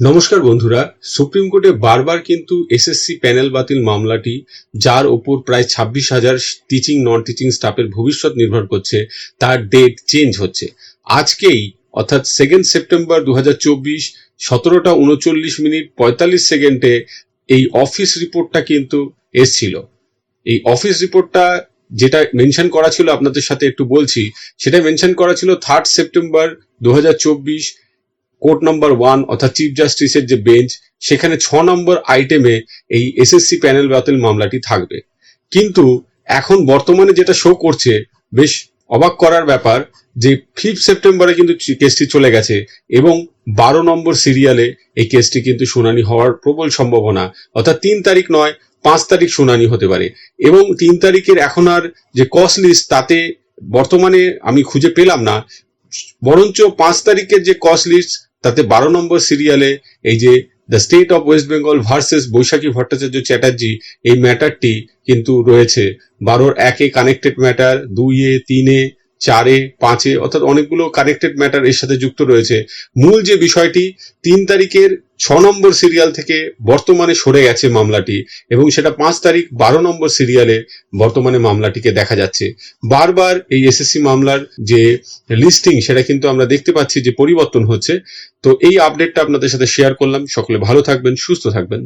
নমস্কার বন্ধুরা, সুপ্রিম কোর্টে বারবার কিন্তু এসএসসি প্যানেল বাতিল মামলাটি, যার ওপর প্রায় ছাব্বিশ হাজার টিচিং নন টিচিং স্টাফের ভবিষ্যৎ নির্ভর করছে, তার ডেট চেঞ্জ হচ্ছে। আজকেই, অর্থাৎ সেকেন্ড সেপ্টেম্বর দু হাজার চব্বিশ, সতেরোটা উনচল্লিশ মিনিট পঁয়তাল্লিশ সেকেন্ডে এই অফিস রিপোর্টটা কিন্তু এসছিল। এই অফিস রিপোর্টটা যেটা মেনশন করা ছিল, আপনাদের সাথে একটু বলছি, সেটা মেনশন করা ছিল থার্ড সেপ্টেম্বর দু চব্বিশ কোর্ট নাম্বার ওয়ান, অর্থাৎ চিফ জাস্টিসের যে বেঞ্চ সেখানে ছ নম্বর আইটেমে এই এসএসসি প্যানেল বাতিল মামলাটি থাকবে। কিন্তু এখন বর্তমানে যেটা শো করছে, বেশ অবাক করার ব্যাপার যে ফিফথ সেপ্টেম্বরে কিন্তু কেসটি চলে গেছে এবং বারো নম্বর সিরিয়ালে এই কেসটি কিন্তু শুনানি হওয়ার প্রবল সম্ভাবনা, অর্থাৎ তিন তারিখ নয়, পাঁচ তারিখ শুনানি হতে পারে। এবং তিন তারিখের এখন আর যে কস্ট লিস্ট তাতে বর্তমানে আমি খুঁজে পেলাম না বরঞ্চ পাঁচ তারিখের যে কস্ট লিস্ট তাতে বারো নম্বর সিরিয়ালে এই যে the state of West Bengal versus Baishakhi Bhattacharya Chatterjee এই ম্যাটারটি কিন্তু রয়েছে। বারোর একে কানেক্টেড ম্যাটার দুই দুইয়ে তিনে চারে, পাঁচে, অর্থাৎ অনেকগুলো কানেক্টেড ম্যাটার এর সাথে যুক্ত রয়েছে। মূল যে বিষয়টি, তিন তারিখের ছ নম্বর সিরিয়াল থেকে বর্তমানে সরে গেছে মামলাটি এবং সেটা পাঁচ তারিখ বারো নম্বর সিরিয়ালে বর্তমানে মামলাটিকে দেখা যাচ্ছে। বারবার এই এসএসসি মামলার যে লিস্টিং সেটা কিন্তু আমরা দেখতে পাচ্ছি যে পরিবর্তন হচ্ছে। তো এই আপডেটটা আপনাদের সাথে শেয়ার করলাম। সকলে ভালো থাকবেন, সুস্থ থাকবেন।